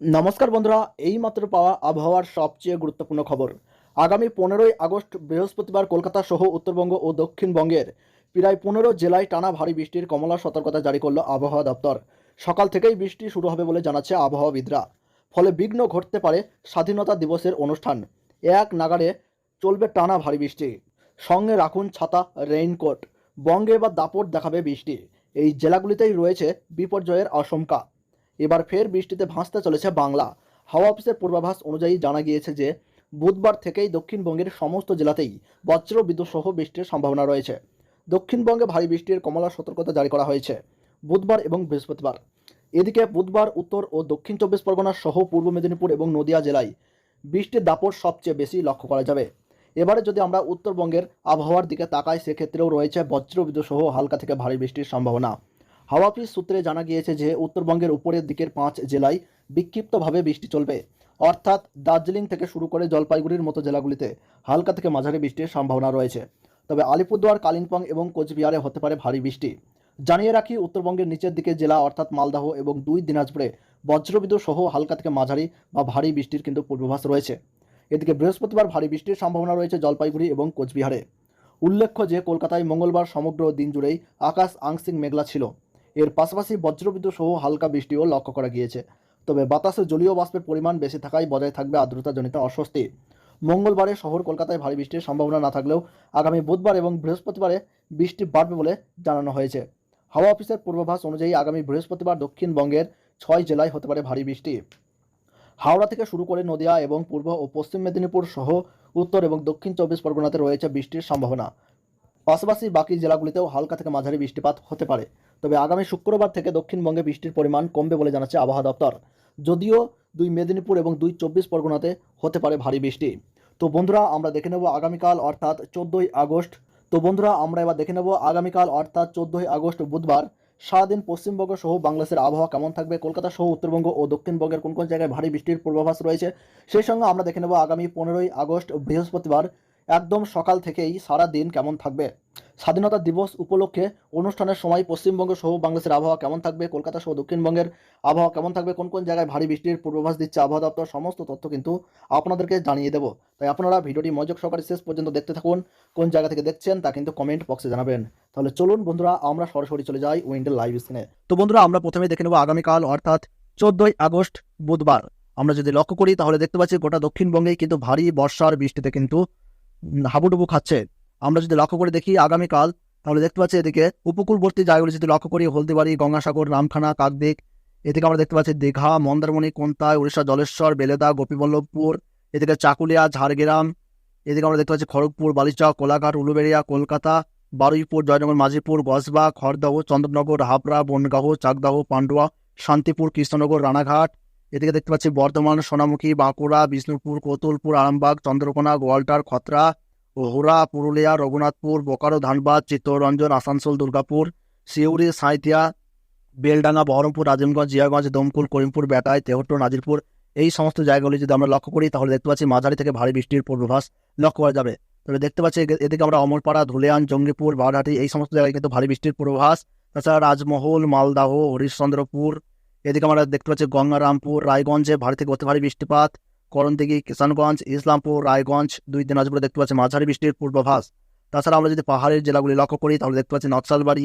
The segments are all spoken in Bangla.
নমস্কার বন্ধুরা, এইমাত্র পাওয়া আবহাওয়ার সবচেয়ে গুরুত্বপূর্ণ খবর। আগামী পনেরোই আগস্ট বৃহস্পতিবার কলকাতা সহ উত্তরবঙ্গ ও দক্ষিণবঙ্গের প্রায় পনেরো জেলায় টানা ভারী বৃষ্টির কমলা সতর্কতা জারি করল আবহাওয়া দপ্তর। সকাল থেকেই বৃষ্টি শুরু হবে বলে জানাচ্ছে আবহাওয়াবিদরা। ফলে বিঘ্ন ঘটতে পারে স্বাধীনতা দিবসের অনুষ্ঠান। এক নাগারে চলবে টানা ভারী বৃষ্টি। সঙ্গে রাখুন ছাতা, রেইনকোট। বঙ্গে বা দাপট দেখাবে বৃষ্টি। এই জেলাগুলিতেই রয়েছে বিপর্যয়ের আশঙ্কা। এবার ফের বৃষ্টিতে ভাসতে চলেছে বাংলা। হাওয়া অফিসের পূর্বাভাস অনুযায়ী জানা গিয়েছে যে, বুধবার থেকেই দক্ষিণবঙ্গের সমস্ত জেলাতেই বজ্র বিদ্যুৎ সহ বৃষ্টির সম্ভাবনা রয়েছে। দক্ষিণবঙ্গে ভারী বৃষ্টির কমলা সতর্কতা জারি করা হয়েছে বুধবার এবং বৃহস্পতিবার। এদিকে বুধবার উত্তর ও দক্ষিণ চব্বিশ পরগনা সহ পূর্ব মেদিনীপুর এবং নদিয়া জেলায় বৃষ্টির দাপট সবচেয়ে বেশি লক্ষ্য করা যাবে। এবারে যদি আমরা উত্তরবঙ্গের আবহাওয়ার দিকে তাকাই, সেক্ষেত্রেও রয়েছে বজ্র বিদ্যুৎ সহ হালকা থেকে ভারী বৃষ্টির সম্ভাবনা। হাওয়া অফিস সূত্রে জানা গিয়েছে যে উত্তরবঙ্গের উপরের দিকের পাঁচ জেলায় বিক্ষিপ্তভাবে বৃষ্টি চলবে, অর্থাৎ দার্জিলিং থেকে শুরু করে জলপাইগুড়ির মতো জেলাগুলিতে হালকা থেকে মাঝারি বৃষ্টির সম্ভাবনা রয়েছে। তবে আলিপুরদুয়ার, কালিম্পং এবং কোচবিহারে হতে পারে ভারী বৃষ্টি। জানিয়ে রাখি, উত্তরবঙ্গের নিচের দিকে জেলা, অর্থাৎ মালদাহ এবং দুই দিনাজপুরে বজ্রবিদ্যুৎ সহ হালকা থেকে মাঝারি বা ভারী বৃষ্টির কিন্তু পূর্বাভাস রয়েছে। এদিকে বৃহস্পতিবার ভারী বৃষ্টির সম্ভাবনা রয়েছে জলপাইগুড়ি এবং কোচবিহারে। উল্লেখ্য যে, কলকাতায় মঙ্গলবার সমগ্র দিন জুড়েই আকাশ আংশিক মেঘলা ছিল। এর পাশাপাশি বজ্রবিদ্যুৎ সহ হালকা বৃষ্টিও লক্ষ্য করা গিয়েছে। তবে বাতাসে জলীয় বাষ্পের পরিমাণ বেশি থাকায় বজায় থাকবে আর্দ্রতাজনিত অস্বস্তি। মঙ্গলবারে শহর কলকাতায় ভারী বৃষ্টির সম্ভাবনা না থাকলেও আগামী বুধবার এবং বৃহস্পতিবারে বৃষ্টি বাড়বে বলে জানানো হয়েছে। হাওয়া অফিসের পূর্বাভাস অনুযায়ী আগামী বৃহস্পতিবার দক্ষিণবঙ্গের ছয় জেলায় হতে পারে ভারী বৃষ্টি। হাওড়া থেকে শুরু করে নদিয়া এবং পূর্ব ও পশ্চিম মেদিনীপুর সহ উত্তর এবং দক্ষিণ চব্বিশ পরগনাতে রয়েছে বৃষ্টির সম্ভাবনা। পাশাপাশি বাকি জেলাগুলিতেও হালকা থেকে মাঝারি বৃষ্টিপাত হতে পারে। তবে আগামী শুক্রবার থেকে দক্ষিণবঙ্গে বৃষ্টির পরিমাণ কমবে বলে জানাচ্ছে আবহাওয়া দপ্তর। যদিও দুই মেদিনীপুর এবং দুই চব্বিশ পরগনাতে হতে পারে ভারী বৃষ্টি। তো বন্ধুরা, আমরা দেখে নেব আগামীকাল, অর্থাৎ চোদ্দোই আগস্ট। তো বন্ধুরা, আমরা এবার দেখে নেব আগামীকাল, অর্থাৎ চোদ্দোই আগস্ট বুধবার। সারাদিন পশ্চিমবঙ্গ সহ বাংলাদেশের আবহাওয়া কেমন থাকবে? কলকাতা সহ উত্তরবঙ্গ ও দক্ষিণবঙ্গের কোন কোন জায়গায় ভারী বৃষ্টির পূর্বাভাস রয়েছে? সেই সঙ্গে আমরা দেখে নেব আগামী পনেরোই আগস্ট বৃহস্পতিবার। একদম সকাল থেকেই সারা দিন কেমন থাকবে? স্বাধীনতা দিবস উপলক্ষে অনুষ্ঠানের সময় পশ্চিমবঙ্গ সহ বাংলাদেশের আবহাওয়া কেমন থাকবে, কলকাতা সহ দক্ষিণবঙ্গের আবহাওয়া কেমন থাকবে, কোন কোন জায়গায় ভারী বৃষ্টির পূর্বাভাস দিচ্ছে আবহাওয়া দপ্তর, সমস্ত তথ্য কিন্তু আপনাদেরকে জানিয়ে দেবো। তাই আপনারা ভিডিওটি মনোযোগ সহকারে শেষ পর্যন্ত দেখতে থাকুন, কোন জায়গা থেকে দেখছেন তা কিন্তু কমেন্ট বক্সে জানাবেন। তাহলে চলুন বন্ধুরা, আমরা সরাসরি চলে যাই উইন্ডের লাইভ স্ক্রিনে। তো বন্ধুরা, আমরা প্রথমে দেখে নেব আগামীকাল, অর্থাৎ চোদ্দই আগস্ট, বুধবার। আমরা যদি লক্ষ্য করি, তাহলে দেখতে পাচ্ছি গোটা দক্ষিণবঙ্গেই কিন্তু ভারী বর্ষার বৃষ্টিতে কিন্তু হাবুডুবু খাচ্ছে। আমরা যদি লক্ষ্য করে দেখি আগামীকাল, তাহলে দেখতে পাচ্ছি এদিকে উপকূলবর্তী জায়গাগুলি যদি লক্ষ্য করি, হলদিবাড়ি, গঙ্গাসাগর, রামখানা কাকদিক এদিকে আমরা দেখতে পাচ্ছি দীঘা, মন্দারমণি কোন্তায় উড়িষ্যা, জলেশ্বর, বেলেদা, গোপীবল্লভপুর, এদিকে চাকুলিয়া, ঝাড়গ্রাম, এদিকে আমরা দেখতে পাচ্ছি খড়গপুর, বালিচক, কোলাঘাট, উলুবেড়িয়া, কলকাতা, বারুইপুর, জয়নগর মাঝিপুর গসবা খড়দহ, চন্দ্রনগর, হাবড়া বনগাহ চাকদাহ, পান্ডুয়া, শান্তিপুর, কৃষ্ণনগর, রানাঘাট, এদিকে দেখতে পাচ্ছি বর্ধমান, সোনামুখী, বাঁকুড়া, বিষ্ণুপুর, কোতুলপুর, আরামবাগ, চন্দ্রকোনা, গোয়ালটার, খতরা হোরা পুরুলিয়া, রঘুনাথপুর, বোকারো, ধানবাদ, চিত্তরঞ্জন, আসানসোল, দুর্গাপুর, সিউড়ি, সাঁইথিয়া, বেলডাঙ্গা, বহরমপুর রাজিমগঞ্জ জিয়াগঞ্জ, দমকুল, করিমপুর বেটায় তেহট্ট, নাজিরপুর, এই সমস্ত জায়গাগুলি যদি আমরা লক্ষ্য করি, তাহলে দেখতে পাচ্ছি মাঝারি থেকে ভারী বৃষ্টির পূর্বাভাস লক্ষ্য করা যাবে। তবে দেখতে পাচ্ছি এদিকে আমরা অমরপাড়া ধুলিয়ান, জঙ্গিপুর, বারহাটি, এই সমস্ত জায়গায় কিন্তু ভারী বৃষ্টির পূর্বাভাস। তাছাড়া রাজমহল, মালদাহ, হরিশ্চন্দ্রপুর, এদিকে আমরা দেখতে পাচ্ছি গঙ্গারামপুর, রায়গঞ্জে ভারী থেকে অতি ভারী বৃষ্টিপাত। করণদিঘি, কিষানগঞ্জ, ইসলামপুর, রায়গঞ্জ, দুই দিনাজপুরে দেখতে পাচ্ছি মাঝারি বৃষ্টির পূর্বাভাস। তাছাড়া আমরা যদি পাহাড়ের জেলাগুলি লক্ষ্য করি, তাহলে দেখতে পাচ্ছি নকশালবাড়ি,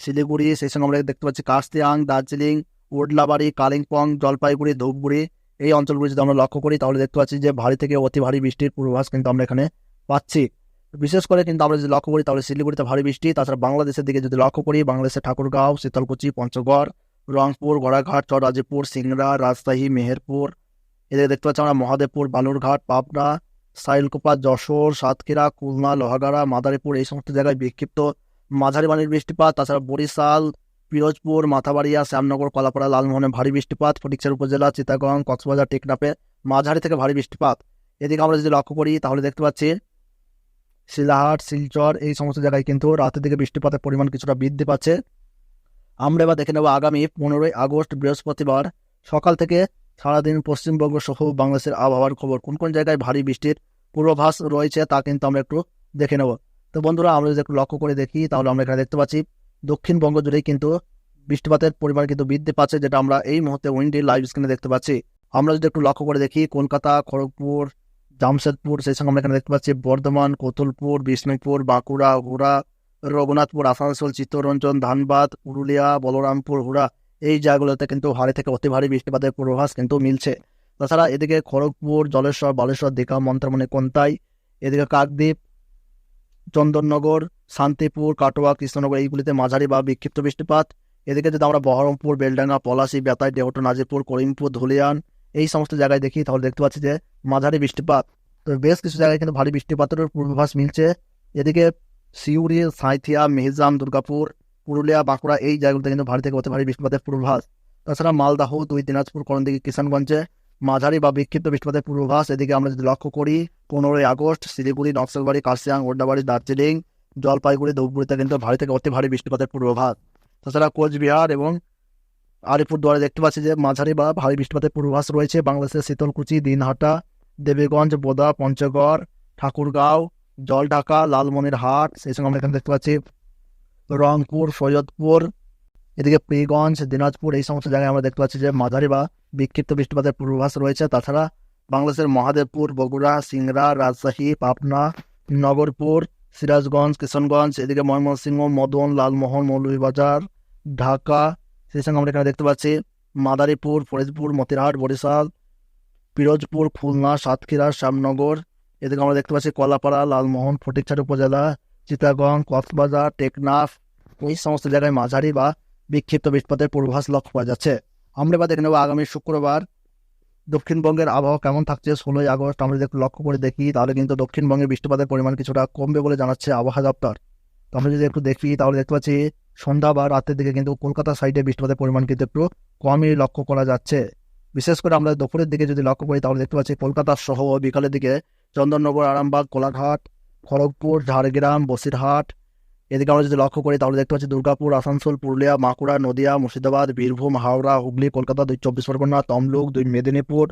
শিলিগুড়ি, সেই সঙ্গে আমরা দেখতে পাচ্ছি কাস্তিয়াং, দার্জিলিং, উডলাবাড়ি, কালিম্পং, জলপাইগুড়ি, ধূপগুড়ি। এই অঞ্চলগুলি যদি আমরা লক্ষ্য করি, তাহলে দেখতে পাচ্ছি যে ভারী থেকে অতি ভারী বৃষ্টির পূর্বাভাস কিন্তু আমরা এখানে পাচ্ছি। বিশেষ করে কিন্তু আমরা যদি লক্ষ্য করি, তাহলে শিলিগুড়িতে ভারী বৃষ্টি, তাছাড়া বাংলাদেশের দিকে যদি লক্ষ্য করি, বাংলাদেশের ঠাকুরগাঁও, শীতলকুচি, পঞ্চগড়, রংপুর, গড়াঘাট, চররাজিপুর, সিংড়া, রাজশাহী, মেহেরপুর এদিকে দেখতে পাচ্ছি আমরা মহাদেবপুর, বালুরঘাট, পাবনা, সাইলকোপা, যশোর, সাতক্ষীরা, খুলনা, লোহাগাড়া, মাদারীপুর এই সমস্ত জায়গায় বিক্ষিপ্ত। মাঝারি পানির বৃষ্টিপাত, তাছাড়া বরিশাল, পিরোজপুর, মাথাবাড়িয়া, শ্যামনগর, কলাপাড়া, লালমোহনে ভারী বৃষ্টিপাত ফটিকচার উপজেলা চিতাগং কক্সবাজার টেকনাপে মাঝারি থেকে ভারী বৃষ্টিপাত। এদিকে আমরা যদি লক্ষ্য করি, তাহলে দেখতে পাচ্ছি শিলাহাট, শিলচর এই সমস্ত জায়গায় কিন্তু রাতের দিকে বৃষ্টিপাতের পরিমাণ কিছুটা বৃদ্ধি পাচ্ছে। আমরা এবার দেখে নেব আগামী পনেরোই আগস্ট বৃহস্পতিবার সকাল থেকে সারাদিন পশ্চিমবঙ্গ সহ বাংলাদেশের আবহাওয়ার খবর, কোন কোন জায়গায় ভারী বৃষ্টির পূর্বাভাস রয়েছে তা কিন্তু আমরা একটু দেখে নেব। তো বন্ধুরা, আমরা যদি একটু লক্ষ্য করে দেখি, তাহলে আমরা এখানে দেখতে পাচ্ছি, দক্ষিণবঙ্গ জুড়েই কিন্তু বৃষ্টিপাতের পরিমাণ কিন্তু বৃদ্ধি পাচ্ছে, যেটা আমরা এই মুহূর্তে উইন্ডি লাইভ স্ক্রিনে দেখতে পাচ্ছি। আমরা যদি একটু লক্ষ্য করে দেখি, কলকাতা, খড়গপুর, জামশেদপুর, সেই সঙ্গে আমরা এখানে দেখতে পাচ্ছি, বর্ধমান, কোতুলপুর, বিষ্ণুপুর, বাঁকুড়া হুড়া রঘুনাথপুর, আসানসোল, চিত্তরঞ্জন, ধানবাদ, পুরুলিয়া, বলরামপুর, হুড়া এই জায়গাগুলোতে কিন্তু ভারী থেকে অতি ভারী বৃষ্টিপাতের পূর্বাভাস কিন্তু মিলছে। তাছাড়া এদিকে খড়গপুর, জলেশ্বর, বালেশ্বর, দীঘা মন্ত্রমণি কোন্তাই, এদিকে কাকদ্বীপ, চন্দননগর, শান্তিপুর, কাটোয়া, কৃষ্ণনগর এইগুলিতে মাঝারি বা বিক্ষিপ্ত বৃষ্টিপাত। এদিকে যদি আমরা বহরমপুর, বেলডাঙ্গা, পলাশী, বেতাই দেহটু নাজিরপুর, করিমপুর, ধুলিয়ান এই সমস্ত জায়গায় দেখি, তাহলে দেখতে পাচ্ছি যে মাঝারি বৃষ্টিপাত। তো বেশ কিছু জায়গায় কিন্তু ভারী বৃষ্টিপাতের পূর্বাভাস মিলছে। এদিকে সিউড়ি, সাঁইথিয়া মেহিজাম দুর্গাপুর পুরুলিয়া, বাঁকুড়া এই জায়গাগুলোতে কিন্তু ভারী থেকে অতি ভারী বৃষ্টিপাতের পূর্বাভাস। তাছাড়া মালদাহ দুই দিনাজপুর, করণদিঘি, কিষানগঞ্জে মাঝারি বা বিক্ষিপ্ত বৃষ্টিপাতের পূর্বাভাস। এদিকে আমরা যদি লক্ষ্য করি, পনেরোই আগস্ট শিলিগুড়ি, নকশালবাড়ি, কার্শিয়াং ওড্ডাবাড়ি দার্জিলিং, জলপাইগুড়ি, ধূপগুড়িতে কিন্তু ভারী থেকে অতি ভারী বৃষ্টিপাতের পূর্বাভাস। তাছাড়া কোচবিহার এবং আলিপুরদুয়ারে দেখতে পাচ্ছি যে মাঝারি বা ভারী বৃষ্টিপাতের পূর্বাভাস রয়েছে। বাংলাদেশের শীতলকুচি, দিনহাটা, দেবীগঞ্জ, বোদা, পঞ্চগড়, ঠাকুরগাঁও, জলঢাকা, লালমনিরহাট, সেই সঙ্গে আমরা এখানে দেখতে পাচ্ছি রংপুর, সৈয়দপুর, এদিকে পীরগঞ্জ, দিনাজপুর, এই সমস্ত জায়গায় আমরা দেখতে পাচ্ছি যে মাঝারি বা বিক্ষিপ্ত বৃষ্টিপাতের পূর্বাভাস রয়েছে। তাছাড়া বাংলাদেশের মহাদেবপুর, বগুড়া, সিংড়া, রাজশাহী, পাবনা, নগরপুর, সিরাজগঞ্জ, কিশনগঞ্জ, এদিকে ময়মনসিংহ, মদন, লালমোহন, মৌলভীবাজার, ঢাকা, সেই সঙ্গে আমরা এখানে দেখতে পাচ্ছি মাদারীপুর, ফরিদপুর, মতিরহাট, বরিশাল, পিরোজপুর, খুলনা, সাতক্ষীরা, শ্যামনগর, এদিকে আমরা দেখতে পাচ্ছি কলাপাড়া, লালমোহন, ফটিকছড়ি উপজেলা চিটাগং, কক্সবাজার, টেকনাফ, এই সমস্ত জায়গায় মাঝারি বা বিক্ষিপ্ত বৃষ্টিপাতের পূর্বাভাস লক্ষ্য করা যাচ্ছে। আমরা এবার দেখে নেব আগামী শুক্রবার দক্ষিণবঙ্গের আবহাওয়া কেমন থাকছে। ষোলোই আগস্ট আমরা যদি লক্ষ্য করে দেখি, তাহলে কিন্তু দক্ষিণবঙ্গে বৃষ্টিপাতের পরিমাণ কিছুটা কমবে বলে জানাচ্ছে আবহাওয়া দপ্তর। তো আমরা যদি একটু দেখি, তাহলে দেখতে পাচ্ছি সন্ধ্যা বা রাতের দিকে কিন্তু কলকাতা সাইডে বৃষ্টিপাতের পরিমাণ কিন্তু একটু কমই লক্ষ্য করা যাচ্ছে। বিশেষ করে আমরা দুপুরের দিকে যদি লক্ষ্য করি, তাহলে দেখতে পাচ্ছি কলকাতা সহ বিকালের দিকে চন্দননগর, আরামবাগ, কোলাঘাট খড়গপুর, ঝাড়গ্রাম, বসিরহাট। এদিকে আমরা যদি লক্ষ্য করি, তাহলে দেখতে পাচ্ছি দুর্গাপুর, আসানসোল, পুরুলিয়া বাঁকুড়া নদিয়া, মুর্শিদাবাদ, বীরভূম, হাওড়া, হুগলি, কলকাতা দুই চব্বিশ পরগনা, তমলুক দুই মেদিনীপুর,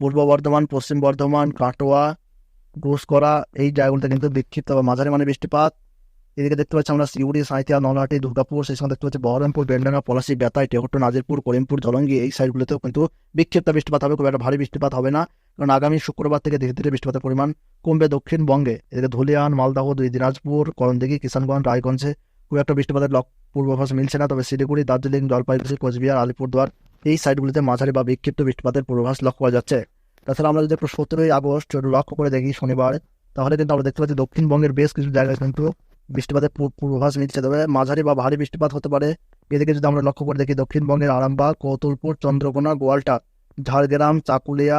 পূর্ব বর্ধমান, পশ্চিম বর্ধমান, কাটোয়া ঘুষকরা এই জায়গাগুলোতে কিন্তু বিক্ষিপ্ত বা মাঝারি মানে বৃষ্টিপাত। এদিকে দেখতে পাচ্ছি আমরা সিউড়ি, সাঁইথিয়া, নলহাটি, দুর্গাপুর, সেই সঙ্গে দেখতে পাচ্ছি বহরমপুর, বেলডাঙ্গা, পলাশি, বেতাই টেহট্ট নাজিরপুর করিমপুর, জলঙ্গি এই সাইডগুলোতেও কিন্তু বিক্ষিপ্ত বৃষ্টিপাত হবে, খুব একটা ভারী বৃষ্টিপাত হবে না। কারণ আগামী শুক্রবার থেকে ধীরে ধীরে বৃষ্টিপাতের পরিমাণ কমবে দক্ষিণবঙ্গে এদিকে ধুলিয়ান, মালদাহ, দুই দিনাজপুর, করণদিঘি, কিষানগঞ্জ, রায়গঞ্জে খুব একটা বৃষ্টিপাতের লক পূর্বাভাস মিলছে না। তবে শিলিগুড়ি, দার্জিলিং, জলপাইগুড়ি, কোচবিহার, আলিপুরদুয়ার এই সাইডগুলিতে মাঝারি বা বিক্ষিপ্ত বৃষ্টিপাতের পূর্বাভাস লক্ষ্য করা যাচ্ছে। তাছাড়া আমরা যদি একটু সতেরোই আগস্ট লক্ষ্য করে দেখি শনিবার, তাহলে কিন্তু আমরা দেখতে পাচ্ছি দক্ষিণবঙ্গের বেশ কিছু জায়গায় কিন্তু বৃষ্টিপাতের পূর্বাভাস মিলছে। তবে মাঝারি বা ভারী বৃষ্টিপাত হতে পারে। এদিকে যদি আমরা লক্ষ্য করে দেখি দক্ষিণবঙ্গের আরামবাগ, কৌতুলপুর, চন্দ্রকোনা, গোয়ালটা, ঝাড়গ্রাম, চাকুলিয়া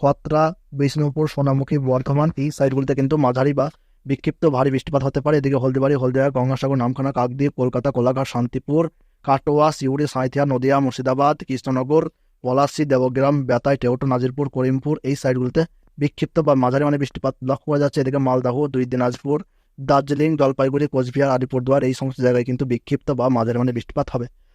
খতরা বিষ্ণুপুর, সোনামুখী, বর্ধমান, এই সাইডগুলিতে কিন্তু মাঝারি বা বিক্ষিপ্ত ভারী বৃষ্টিপাত হতে পারে। এদিকে হলদিবাড়ি, হলদিয়া, গঙ্গাসাগর, নামখানা, কাকদ্বীপ, কলকাতা, কোলাঘাট, শান্তিপুর, কাটোয়া, সিউড়ি, সাঁইথিয়া, নদিয়া, মুর্শিদাবাদ, কৃষ্ণনগর, পলাশী, দেবগ্রাম, বেতাই টেউটো নাজিরপুর, করিমপুর এই সাইডগুলিতে বিক্ষিপ্ত বা মাঝারি মানে বৃষ্টিপাত লক্ষ্য করা যাচ্ছে। এদিকে মালদাহ, দুই দিনাজপুর, দার্জিলিং, জলপাইগুড়ি, কোচবিহার, আলিপুরদুয়ার এই সমস্ত জায়গায় কিন্তু বিক্ষিপ্ত বা মাঝারি মানে বৃষ্টিপাত হবে।